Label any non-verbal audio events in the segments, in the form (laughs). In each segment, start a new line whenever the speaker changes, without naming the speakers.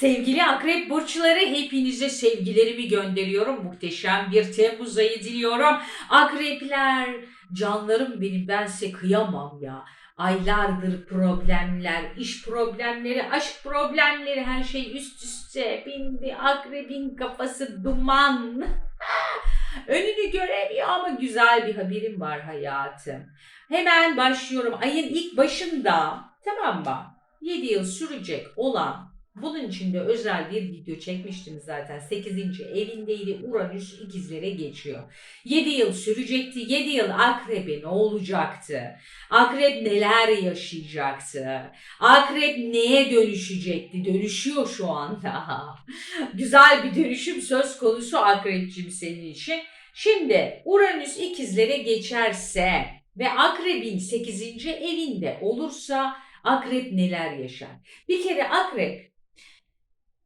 Sevgili akrep burçları hepinize sevgilerimi gönderiyorum. Muhteşem bir Temmuz ayı diliyorum. Akrepler, canlarım benim ben kıyamam ya. Aylardır problemler, iş problemleri, aşk problemleri her şey üst üste bindi. Akrebin kafası duman. (laughs) Önünü göremiyor ama güzel bir haberim var hayatım. Hemen başlıyorum. Ayın ilk başında tamam mı? 7 yıl sürecek olan bunun için de özel bir video çekmiştim zaten. 8. evindeydi. Uranüs ikizlere geçiyor. 7 yıl sürecekti. 7 yıl akrebe ne olacaktı? Akrep neler yaşayacaktı? Akrep neye dönüşecekti? Dönüşüyor şu anda. (laughs) Güzel bir dönüşüm söz konusu akrepçim senin için. Şimdi Uranüs ikizlere geçerse ve akrebin 8. evinde olursa akrep neler yaşar? Bir kere akrep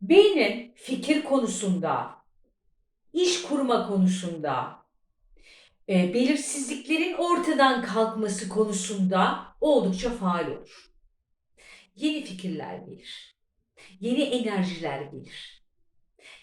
beynin fikir konusunda, iş kurma konusunda, e, belirsizliklerin ortadan kalkması konusunda oldukça faal olur. Yeni fikirler gelir. Yeni enerjiler gelir.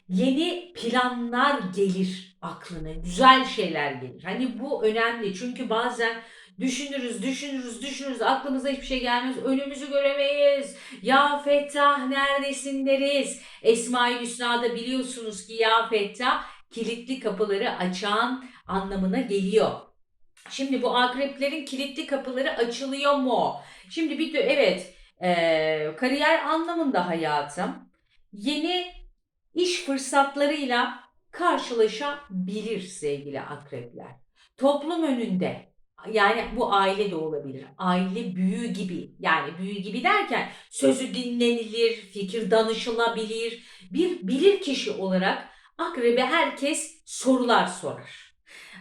Yeni planlar gelir aklına. Güzel şeyler gelir. Hani bu önemli. Çünkü bazen düşünürüz, düşünürüz, düşünürüz. Aklımıza hiçbir şey gelmez. Önümüzü göremeyiz. Ya Fettah neredesin deriz. Esma-i Hüsna'da biliyorsunuz ki Ya Fettah kilitli kapıları açan anlamına geliyor. Şimdi bu akreplerin kilitli kapıları açılıyor mu? Şimdi bir de evet eee, kariyer anlamında hayatım yeni iş fırsatlarıyla karşılaşabilir sevgili akrepler. Toplum önünde yani bu aile de olabilir. Aile büyüğü gibi yani büyüğü gibi derken sözü dinlenilir, fikir danışılabilir. Bir bilir kişi olarak akrebe herkes sorular sorar.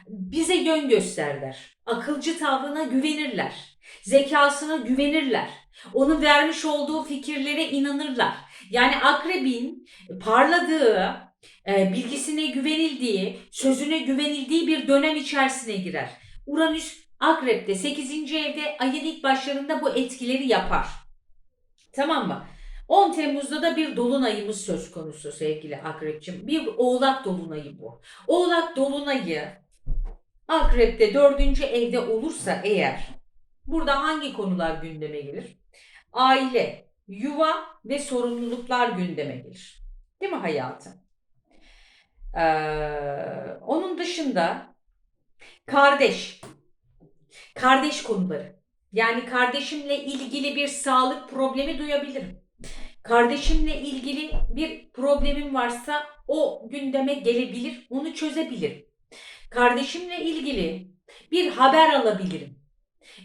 Bize yön gösterler. Akılcı tavrına güvenirler. Zekasına güvenirler. Onun vermiş olduğu fikirlere inanırlar. Yani akrebin parladığı, e, bilgisine güvenildiği, sözüne güvenildiği bir dönem içerisine girer. Uranüs Akrep'te 8. evde ayın ilk başlarında bu etkileri yapar. Tamam mı? 10 Temmuz'da da bir dolunayımız söz konusu sevgili Akrep'ciğim. Bir oğlak dolunayı bu. Oğlak dolunayı Akrep'te 4. evde olursa eğer burada hangi konular gündeme gelir? Aile, yuva ve sorumluluklar gündeme gelir. Değil mi hayatım? Ee, onun dışında kardeş, kardeş konuları. Yani kardeşimle ilgili bir sağlık problemi duyabilirim. Kardeşimle ilgili bir problemim varsa o gündeme gelebilir, onu çözebilirim. Kardeşimle ilgili bir haber alabilirim.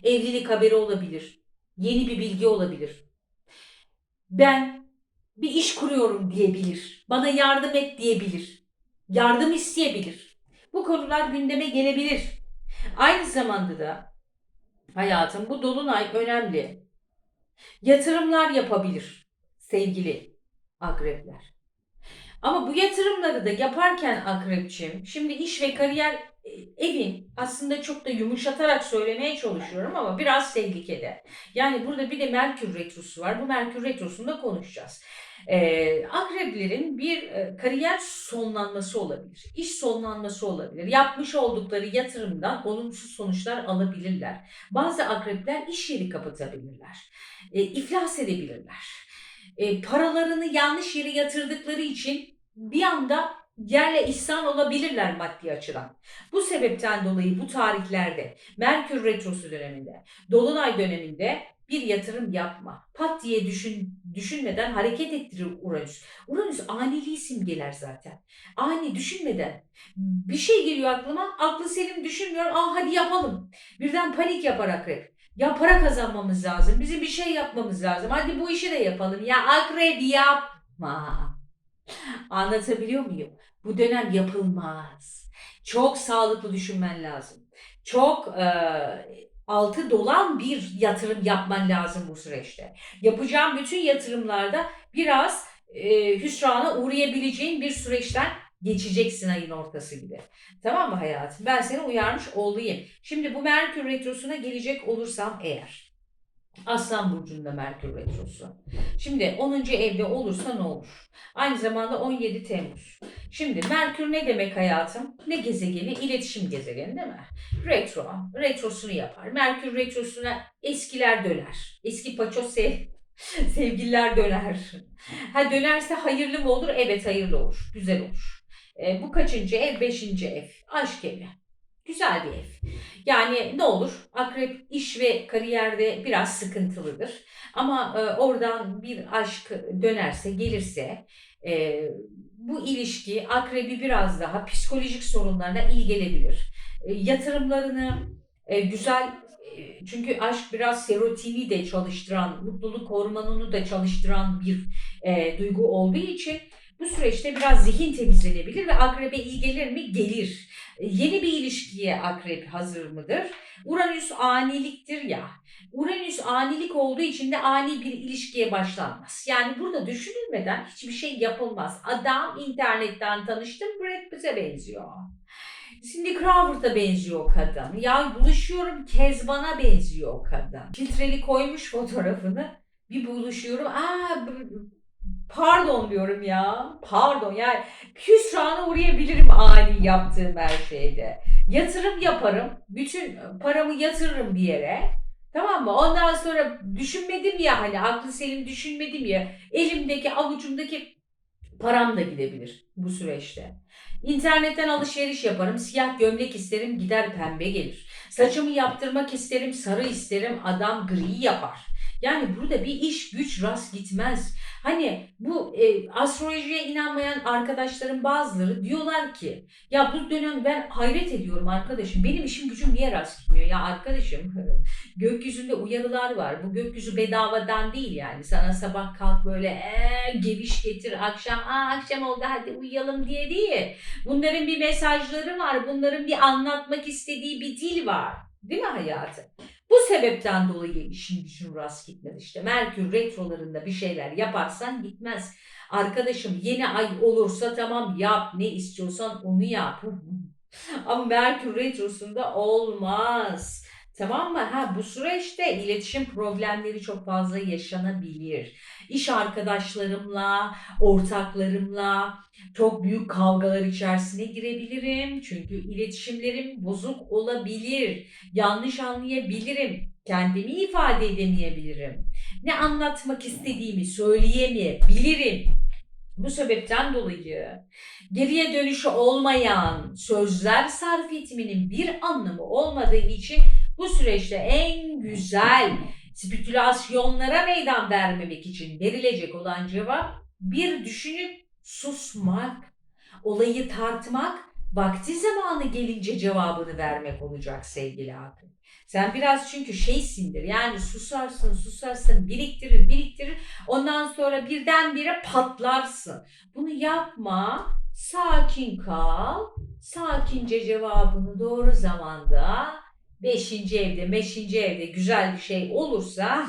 Evlilik haberi olabilir, yeni bir bilgi olabilir. Ben bir iş kuruyorum diyebilir. Bana yardım et diyebilir. Yardım isteyebilir. Bu konular gündeme gelebilir. Aynı zamanda da hayatım bu dolunay önemli. Yatırımlar yapabilir sevgili akrepler. Ama bu yatırımları da yaparken akrepçim, şimdi iş ve kariyer e, evin aslında çok da yumuşatarak söylemeye çalışıyorum ama biraz tehlikede. Yani burada bir de Merkür Retrosu var. Bu Merkür Retrosu'nda konuşacağız. Ee, akreplerin bir e, kariyer sonlanması olabilir. iş sonlanması olabilir. Yapmış oldukları yatırımdan olumsuz sonuçlar alabilirler. Bazı akrepler iş yeri kapatabilirler. E, iflas edebilirler. E, paralarını yanlış yere yatırdıkları için bir anda yerle ihsan olabilirler maddi açıdan. Bu sebepten dolayı bu tarihlerde Merkür Retrosu döneminde, Dolunay döneminde bir yatırım yapma. Pat diye düşün, düşünmeden hareket ettirir Uranüs. Uranüs aniliği simgeler zaten. Ani düşünmeden bir şey geliyor aklıma, aklı selim düşünmüyor. Aa hadi yapalım. Birden panik yapar akrep. Ya para kazanmamız lazım. Bizim bir şey yapmamız lazım. Hadi bu işi de yapalım. Ya akrep yapma. Anlatabiliyor muyum? Bu dönem yapılmaz. Çok sağlıklı düşünmen lazım. Çok e, altı dolan bir yatırım yapman lazım bu süreçte. Yapacağın bütün yatırımlarda biraz e, hüsrana uğrayabileceğin bir süreçten geçeceksin ayın ortası gibi. Tamam mı hayatım? Ben seni uyarmış olayım. Şimdi bu Merkür Retrosu'na gelecek olursam eğer. Aslan burcunda Merkür retrosu. Şimdi 10. evde olursa ne olur? Aynı zamanda 17 Temmuz. Şimdi Merkür ne demek hayatım? Ne gezegeni? İletişim gezegeni değil mi? Retro. Retrosunu yapar. Merkür retrosuna eskiler döner. Eski paço sev (laughs) sevgililer döner. Ha dönerse hayırlı mı olur? Evet hayırlı olur. Güzel olur. E, bu kaçıncı ev? Beşinci ev. Aşk evi. Güzel bir ev. Yani ne olur? Akrep iş ve kariyerde biraz sıkıntılıdır. Ama e, oradan bir aşk dönerse, gelirse e, bu ilişki akrebi biraz daha psikolojik sorunlarına iyi gelebilir. E, yatırımlarını e, güzel e, çünkü aşk biraz serotini de çalıştıran, mutluluk hormonunu da çalıştıran bir e, duygu olduğu için bu süreçte biraz zihin temizlenebilir ve akrebe iyi gelir mi? Gelir. E, Yeni bir ilişkiye akrep hazır mıdır? Uranüs aniliktir ya. Uranüs anilik olduğu için de ani bir ilişkiye başlanmaz. Yani burada düşünülmeden hiçbir şey yapılmaz. Adam internetten tanıştım Brad Pitt'e benziyor. Cindy Crawford'a benziyor kadın. Ya buluşuyorum Kezban'a benziyor kadın. Filtreli koymuş fotoğrafını. Bir buluşuyorum. Aa pardon diyorum ya. Pardon yani hüsrana uğrayabilirim ani yaptığım her şeyde. Yatırım yaparım. Bütün paramı yatırırım bir yere. Tamam mı? Ondan sonra düşünmedim ya hani aklı selim düşünmedim ya. Elimdeki avucumdaki param da gidebilir bu süreçte. İnternetten alışveriş yaparım. Siyah gömlek isterim gider pembe gelir. Saçımı yaptırmak isterim sarı isterim adam gri yapar. Yani burada bir iş güç rast gitmez. Hani bu e, astrolojiye inanmayan arkadaşların bazıları diyorlar ki ya bu dönem ben hayret ediyorum arkadaşım. Benim işim gücüm niye rast gitmiyor? Ya arkadaşım (laughs) gökyüzünde uyarılar var. Bu gökyüzü bedavadan değil yani. Sana sabah kalk böyle ee, geviş getir. Akşam aa akşam oldu hadi uyuyalım diye değil. Bunların bir mesajları var. Bunların bir anlatmak istediği bir dil var. Değil mi hayatım? Bu sebepten dolayı işin gücün rast gitmez işte. Merkür retrolarında bir şeyler yaparsan gitmez. Arkadaşım yeni ay olursa tamam yap ne istiyorsan onu yap. (laughs) Ama Merkür retrosunda olmaz. Tamam mı? Ha bu süreçte iletişim problemleri çok fazla yaşanabilir. İş arkadaşlarımla, ortaklarımla çok büyük kavgalar içerisine girebilirim. Çünkü iletişimlerim bozuk olabilir. Yanlış anlayabilirim. Kendimi ifade edemeyebilirim. Ne anlatmak istediğimi söyleyemeyebilirim. Bu sebepten dolayı geriye dönüşü olmayan sözler sarf etmenin bir anlamı olmadığı için bu süreçte en güzel spekülasyonlara meydan vermemek için verilecek olan cevap bir düşünüp susmak, olayı tartmak, vakti zamanı gelince cevabını vermek olacak sevgili Akın. Sen biraz çünkü şeysindir yani susarsın susarsın biriktirir biriktirir ondan sonra birdenbire patlarsın. Bunu yapma sakin kal sakince cevabını doğru zamanda Beşinci evde, beşinci evde güzel bir şey olursa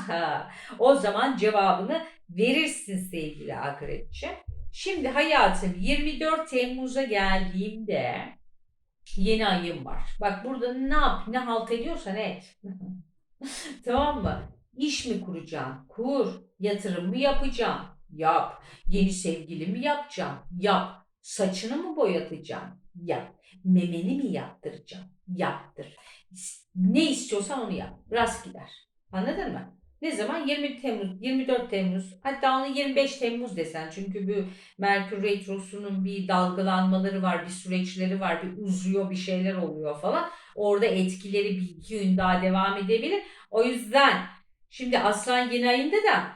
o zaman cevabını verirsin sevgili akrepçi. Şimdi hayatım 24 Temmuz'a geldiğimde yeni ayım var. Bak burada ne yap, ne halt ediyorsan et. (laughs) tamam mı? İş mi kuracaksın? Kur. Yatırım mı yapacaksın? Yap. Yeni sevgili mi yapacaksın? Yap. Saçını mı boyatacaksın? Yap. Memeni mi yaptıracaksın? Yaptır. Ne istiyorsan onu yap. Rast gider. Anladın mı? Ne zaman? 20 Temmuz, 24 Temmuz, hatta onu 25 Temmuz desen. Çünkü bu Merkür Retrosu'nun bir dalgalanmaları var, bir süreçleri var, bir uzuyor, bir şeyler oluyor falan. Orada etkileri bir iki gün daha devam edebilir. O yüzden şimdi Aslan yeni ayında da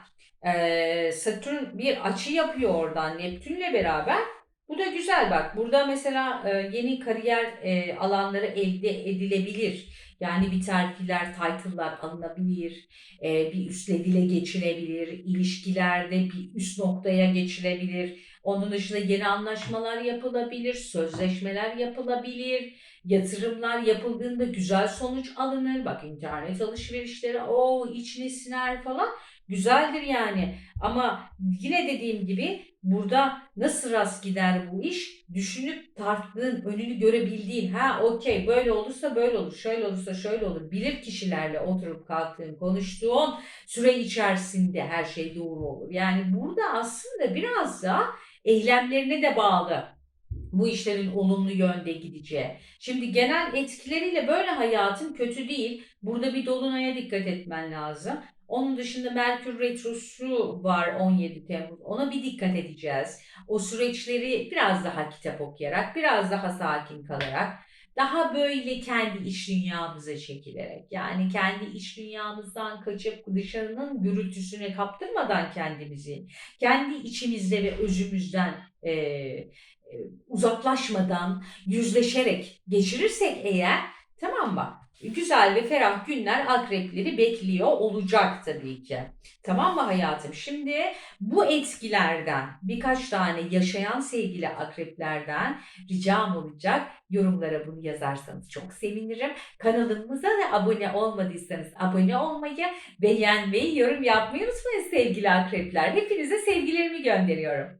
e, Satürn bir açı yapıyor oradan Neptün'le beraber. Bu da güzel bak. Burada mesela e, yeni kariyer e, alanları elde edilebilir. Yani bir terfiler, title'lar alınabilir. E, bir üst level'e geçilebilir. ilişkilerde bir üst noktaya geçilebilir. Onun dışında yeni anlaşmalar yapılabilir. Sözleşmeler yapılabilir. Yatırımlar yapıldığında güzel sonuç alınır. Bak internet alışverişleri o içine siner falan. Güzeldir yani. Ama yine dediğim gibi burada nasıl rast gider bu iş? Düşünüp tarttığın, önünü görebildiğin, ha okey böyle olursa böyle olur, şöyle olursa şöyle olur. Bilir kişilerle oturup kalktığın, konuştuğun süre içerisinde her şey doğru olur. Yani burada aslında biraz da eylemlerine de bağlı bu işlerin olumlu yönde gideceği. Şimdi genel etkileriyle böyle hayatın kötü değil. Burada bir dolunaya dikkat etmen lazım. Onun dışında Merkür Retrosu var 17 Temmuz. Ona bir dikkat edeceğiz. O süreçleri biraz daha kitap okuyarak, biraz daha sakin kalarak, daha böyle kendi iç dünyamıza çekilerek, yani kendi iç dünyamızdan kaçıp dışarının gürültüsüne kaptırmadan kendimizi, kendi içimizde ve özümüzden e, e, uzaklaşmadan, yüzleşerek geçirirsek eğer, tamam mı? Güzel ve ferah günler akrepleri bekliyor olacak tabii ki. Tamam mı hayatım? Şimdi bu etkilerden birkaç tane yaşayan sevgili akreplerden ricam olacak. Yorumlara bunu yazarsanız çok sevinirim. Kanalımıza da abone olmadıysanız abone olmayı, beğenmeyi, yorum yapmayı unutmayın sevgili akrepler. Hepinize sevgilerimi gönderiyorum.